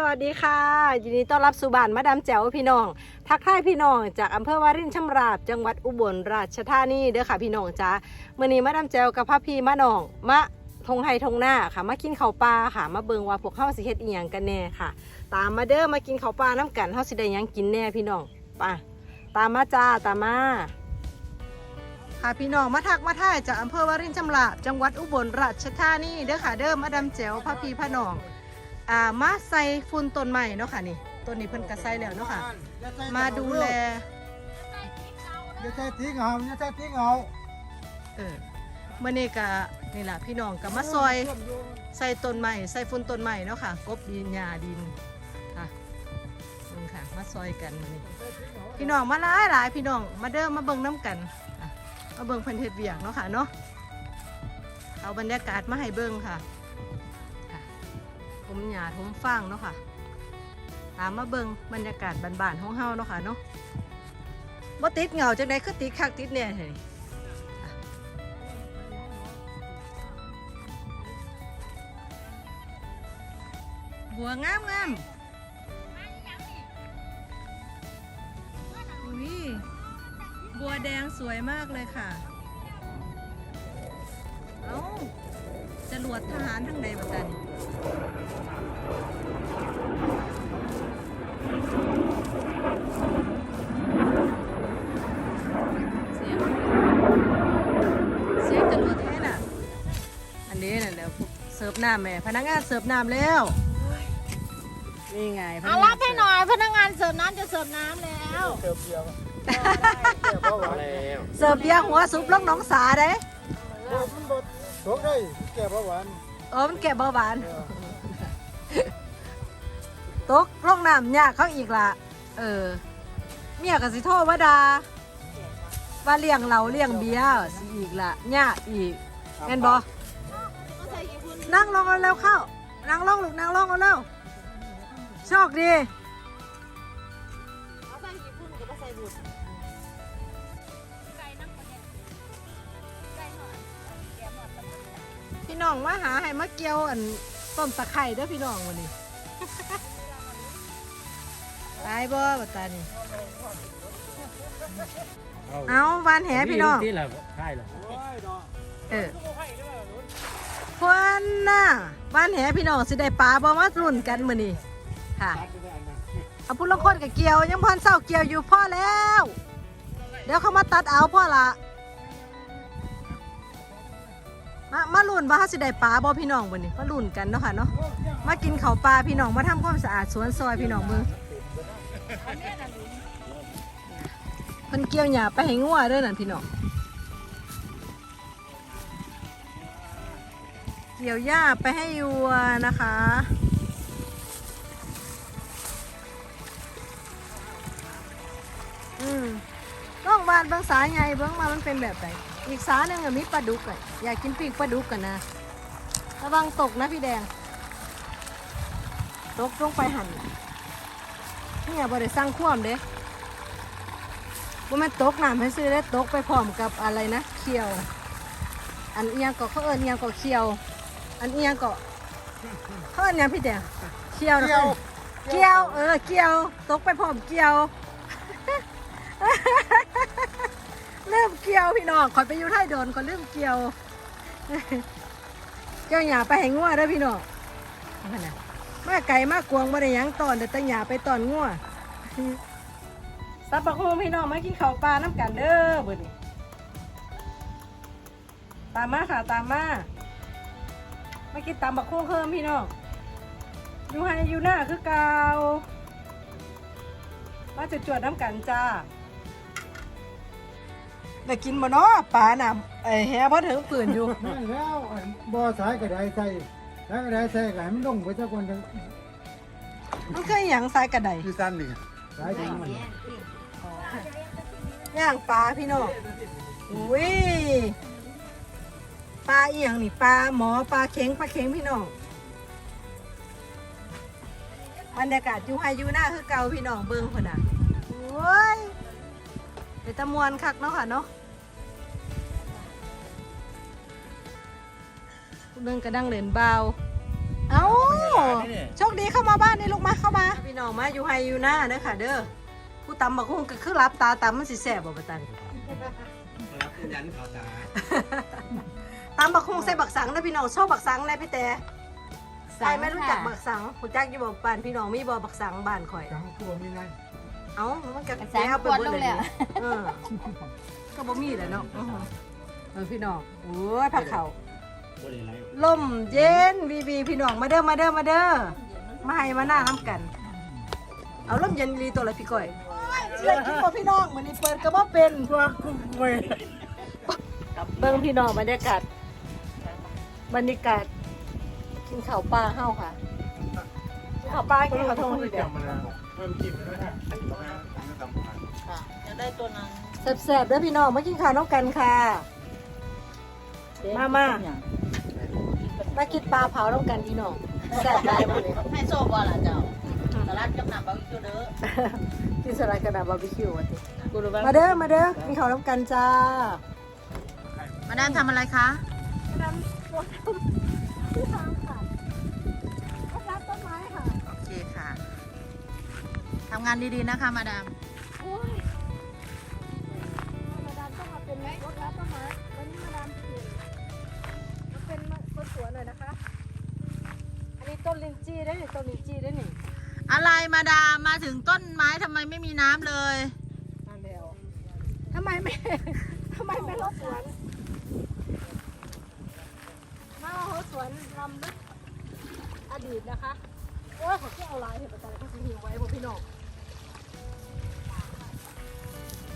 สวัสดีค่ะ ยินดีต้อนรับสู่บ้านมาดามแจ๋วพี่น้อง ทักทายพี่น้องจากอำเภอวารินชำราบ จังหวัดอุบลราชธานีเด้อค่ะพี่น้องจ้าเมื่อนี้มาดามแจ๋วกับพ่อพี่มาน้องมาทงไฮทงหน้าค่ะ มากินข้าวปลาค่ะ มาเบิงว่าพวกเฮาสิเฮ็ดอีหยังกันแน่ค่ะ ตามมาเด้อมากินข้าวปลาน้ำกันเฮาสิได้หยังกินแน่พี่น้องไปตามมาจ้าตามมาค่ะพี่น้องมาทักมาท่ายจากอำเภอวารินชำราบจังหวัดอุบลราชธานีเด้อค่ะเด้อมาดามแจ๋วพ่อพี่พ่อน้อง อ่ามาใส่ฝุ่นต้นใหม่เนาะค่ะนี่ต้นนี้เพิ่นก็ใส่แล้วเนาะค่ะ มาดูแลอย่าใส่ทิ้งเอาอย่าใส่ทิ้งเอาเออเมื่อนี้ก็นี่แหละพี่น้องก็มาซอยใส่ต้นใหม่ใส่ฝุ่นต้นใหม่เนาะค่ะกบดินหญ้าดินค่ะนี่ค่ะมาซอยกันมื้อนี้พี่น้องมาหลายหลายพี่น้องมาเด้อมาเบิ่งน้ำกันอะมาเบิ่งเพิ่นเฮ็ดเวียกเนาะค่ะเนาะเอาบรรยากาศมาให้เบิ่งค่ะค่ะผ มหญ้าทมฟางเนาะค่ะ ตามมาเบิงบรรยากาศบานๆของเฮาเนาะค่ะเนาะบ่ติดเหงาจังไดคือติดคักติดเนี่ยเฮ้ยอะบัวงามงามอุ้ยบัวแดงสวยมากเลยค่ะ เอ้า จรวดทหารทั้งใดบัดนี้เสียงเสียงจรวดแท้น่ะ อันนี้น่ะแล้วเสิร์ฟน้ำแม่พนักงานเสิร์ฟน้ำแล้วนี่ไงพนัเอากงารับให้หน่อยพนักงานเสิร์ฟน้ำจะเสิร์ฟน้ำแล้วเติมเดียวเติมเบาหวานเสิร์ฟเบียร์หัวซุปลงหน้องสาเด้เออมันบ ดสงได้แก่เบาหวานเออมันแก่เบาหวาน เออตกลงน้ำยากเขาอีกละเออ เมียกับสิโทษว่าดาว่าเลี้ยงเราเลี้ยงเบียร์สิอีกละยากอีกแม่นบอนั่งลงเอาเร็วเข้า นั่งลงลูกนั่งลงเอาเร็วโชคดี พี่น้องมาหาให้มาเกี่ยวอันต้นตะไคร้เด้อพี่น้องวันนี้ ตายบ่บัดตานี่เอาวานแหพี่น้อง ที่เราใช่เหรอโอ้ยเนาะเออควันน่ะบ้านแหพี่น้องสิได้ปลาบ่มารุ่นกันมื้อนี้ค่ะเอาพุ่นละคนกับเกี่ยว ยังพอนเศร้าเกี่ยวอยู่พ่อแล้ว เดี๋ยวเขามาตัดเอาพ่อละ มามาลุ่นว่าเขาสิได้ปลาบ่พี่น้องมื้อนี้มาลุ่นกันเนาะค่ะเนาะมากินเขาปลาพี่น้องมาทำความสะอาดสวนซอยพี่น้องเบิ่งเพิ่นเกี่ยวหญ้าไปให้งัวเด้อนั่นพี่น้องเกี่ยวหญ้าไปให้วัวนะคะอืมต้องบานเบิ้งสายไงเบิ้งมามันเป็นแบบไหน อีกสาหนึ่งอะมีปลาดุกอะอยากกินปีกปลาดุกกันนะ ระวังตกนะพี่แดง ตกลงไปหันเนี่ยบริสั่งคว่ำเด้บ่แม่นตกน้ำให้ซื้อได้ตกไปพร้อมกับอะไรนะเขียว อันเอียงก็เขาเอิญเอียงก็เขียว อันเอียงก็เขาเอิญยังพี่แดงเขียวนะเกี่ยวเกี่ยว เออเกี่ยว ตกไปพร้อมเกี่ยว เริ่มเกี่ยวพี่น้องขอยไปอยู่ไทยโดนขอเริ่มเกี่ยว เกี่ยวหยาไปให้งัวเด้อพี่น้องนั่นน่ะมาไก่มากวงบ่ได้หยังตอนเดี๋ยวแต่หยาไปตอนงัวสับปะโคงพี่น้องมากินข้าวปลาน้ำกันเด้อเบิดนี้ตามมาค่ะตามมามากินตำบักโคงเพิ่มพี่น้องอยู่ห้อยู่หน้าคือเกามาจะจวดน้ำกันจ้า ได้กินบ่เนาะปลาน่ะไอ้แฮพอถึงปืนอยู่ นั่นแล้วอันบ่อสายกระไดใส่สายกระไดใส่ก็ให้มันลงไปสักคนจังมันเคยหยังสายกระไดคือสั้นนี่สายจริงมันย่างปลาพี่น้องอุ้ยปลาอีหยังนี่ปลาหมอปลาเข็งปลาเข็งพี่น้องบรรยากาศอยู่ไฮอยู่หน้าคือเก่าพี่น้องเบิ่งคนน่ะโอ้ยเป็นตะมวนคักเนาะค่ะเนาะ เบิ่งกระดังเหรียญเบาเอ้าโชคดีนี่เข้ามาบ้านนี่ลูกมาเข้ามา พี่น้องมาอยู่ไฮอยู่หน้าเด้อค่ะ เด้อผู้ตำบักหุ่งก็คือรับตาตำมันสิแสบบ่ปะตันรับยันเขาตาตำบักหุ่งใส่บักสังนะพี่น้องชอบบักสังนะพี่แต่ใครไม่รู้จักบักสังคุณจักอยู่บ่บ้านพี่น้องมีบ่บักสังบ้านข่อยจังตัวมีไงเอ้ามันก็บักสังเอาไปกวนเบิดลงแล้วเออก็บ่มีแหละเนาะอื้อหือเออพี่น้องโอ้ยผักเขา บริไรลมเย็นวีวีพี่น้องมาเด้อมาเด้อมาเด้อมาให้มาหน้าน้ำกัน เอาลมเย็นรีตัวละพี่ก้อยเชื่อกินบ่พี่น้องมื้อนี้เปิดก็บ่เป็นตัวกูเว้ยเบิ่งพี่น้องบรรยากาศบรรยากาศกินข้าวปลาเฮาค่ะกินข้าวปลากินข้าวทงทีเดียวเพิ่มจิ้มด้วยนะจะได้ตัวนั้นแซ่บๆเด้อพี่น้องมากินข้าวน้องกันค่ะ มามา มากินปลาเผาน้องกันพี่น้องแซ่บได้หมดเลยให้โซ่บ่ล่ะเจ้าตลาดกำนับบางตัวเด้อกินสลัดกระดาษบาร์บีคิววันนี้มาเด้อมาเด้อกินข้าวน้ำกันจ้า มาดามทำอะไรคะรับต้นไม้ค่ะ โอเคค่ะทำงานดีๆนะคะมาดาม สวนหน่อยนะคะ อันนี้ต้นลินจี้ได้นี่ต้นลินจี้ได้นี่อะไรมาดามมาถึงต้นไม้ทำไมไม่มีน้ำเลย มาแล้วทำไมไม่ ทำไมไม่รถสวนมาเอาสวนลำลึกอดีตนะคะ โอ้ยขอแค่เอาลายเห็นประจันก็สิหิวไว้พวกพี่น้อง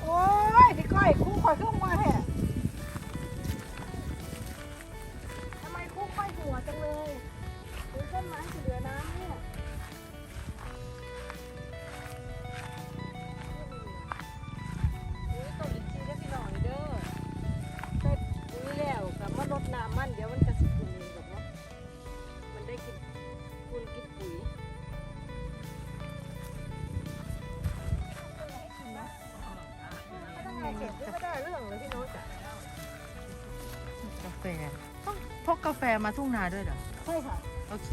โอ้ยพี่ก้อยคู่ข่อยขึ้นมาแท้ นไม้สีเหลือน้ำเนี่ยนี่ต้นลินจีได้พี่น้องเด้อเสร็จนี้แล้วกับมารดน้ำมันเดี๋ยวมันจะสิคุณเองแบบเนาะมันได้กินคุณกินปุ๋ยไม่ได้เก็บไม่ได้เรื่องเลยพี่โน้ตจ้ะกาแฟต้องพกกาแฟมาทุ่งนาด้วยเหรอ ใช่ค่ะ โอเค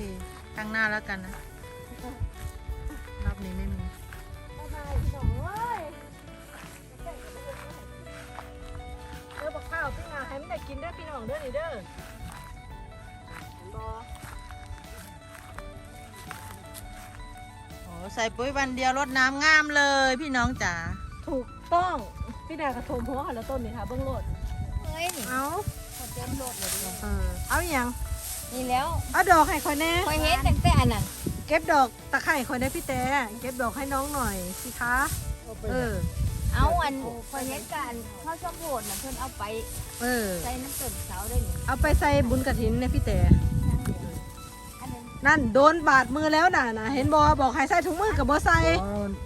ตั้งหน้าแล้วกันนะ รอบนี้ไม่มีไม่ได้พี่น้องเอ้ยเออบักข้าวพี่งาให้มันได้กินเด้อพี่น้องเด้อนี่เด้อเห็นบ่โอ้ใส่ปุ๋ยวันเดียวรดน้ำงามเลยพี่น้องจ๋า ถูกต้อง พี่ดากระทมหัวหันแล้วต้นนี่ค่ะเบื้องโลดเฮ้ยนี่เอาเขาเต็มรถเลยดิเออเอาอหย่าง นี่แล้วเอาดอกให้คอยแน่คอยเห็นตั้งแต่อันนั้นเก็บดอกตะไคร่คอยได้พี่แต่เก็บดอกให้น้องหน่อยสิคะเออ เอาอันคอยเห็นกันเขาชอบโหดน่ะเพิ่นเอาไป เออใส่น้ำต้นเสาได้นี่เอาไปใส่บุญกระถินเนี่ยพี่แต่อันนั้นนั่นโดนบาดมือแล้วน่ะนะเห็นบอบอกให้ใส่ถุงมือกับบ่ใส่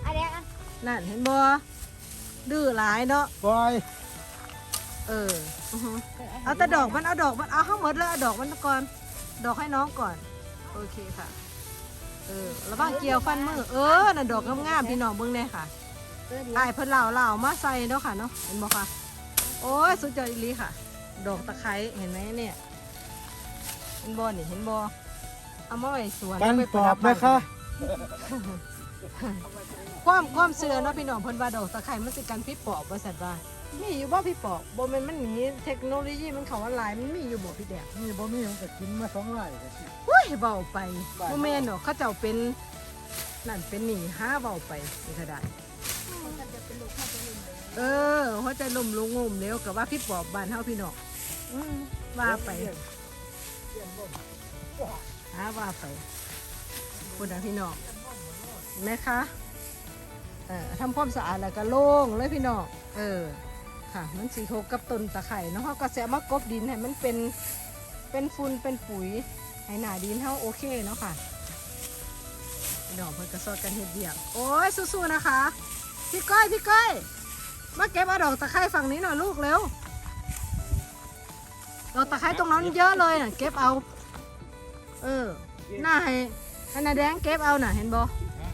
อันนี้อันนั่นเห็นบอดื้อหลายเนาะปล่อยเอออือฮึเอาแต่ดอกมันเอาดอกมันเอาเข้าหมดเลยเอาดอกมันก่อน ดอกให้น้องก่อน โอเคค่ะ เออระวังเกี่ยวฟันมือ เออน่ะดอกงามๆพี่น้องเบิ่งแน่ค่ะเออเดี๋ยวไอ้ายเพิ่นเหล่าเหล่ามาใส่เนาะค่ะเนาะ เห็นบ่ค่ะ โอ้ยสุดยอดอีหลีค่ะ ดอกตะไคร้เห็นไหมเนี่ยเห็นบ่นี่เห็นบ่เอามาไว้สวนกันไปประอดับนะคะ ความความเชื่อเนาะพี่น้องเพิ่นว่าดอกตะไคร้มันสิกันพี่ปอบว่าซั่นว่า มีอยู่บ่พี่ปอบบ่แม่นมันหนีเทคโนโลยีมันเข้าออนไลน์มันมีอยู่บ่พี่แดงนี่บ่มีผมก็กินมาสองไร่ก็สิ เฮ้ยเว้าไปบ่แม่นดอกเขาเจ้าเป็นนั่นเป็นนี่หาเว้าไปนี่ก็ได้เออหัวใจลมลงงมเร็วกับว่าพี่ปอบบ้านเฮาพี่น้องอืมว่าไปหาว่าไปคุณนะพี่น้องเห็นไหมคะเออทำความสะอาดแล้วก็โล่งเลยพี่น้องเออ ค่ะมันสีโคกับต้นตะไคร่เนาะเขาก็แสมากบดินให้มันเป็นเป็นฝุ่นเป็นปุ๋ยให้หนาดินเฮาโอเคเนาะค่ะพี่น้องเพิ่นก็สอดกันเฮ็ดเดียกโอ้ยสู้ๆนะคะพี่ก้อยพี่ก้อยมาเก็บเอาดอกตะไคร้ฝั่งนี้หน่อยลูกเร็วดอกตะไคร้ตรงนั้นเยอะเลยน่ะเก็บเอา เออหน้าให้ให้นาแดงเก็บเอาน่ะเห็นบ่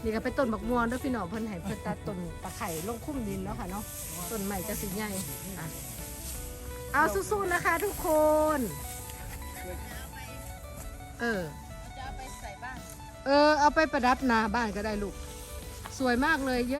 นี่ก็เป็นต้นบักม่วงด้วยพี่น้องเพิ่นให้เพิ่นตัดต้นตะไคร่ลงคุ้มดินแล้วค่ะเนาะต้นใหม่จะสีใหญ่อะเอาสู้ๆนะคะทุกคน เออ จะเอาไปใส่บ้าน เออ เอาไปประดับหนาบ้านก็ได้ลูก สวยมากเลยเยอะ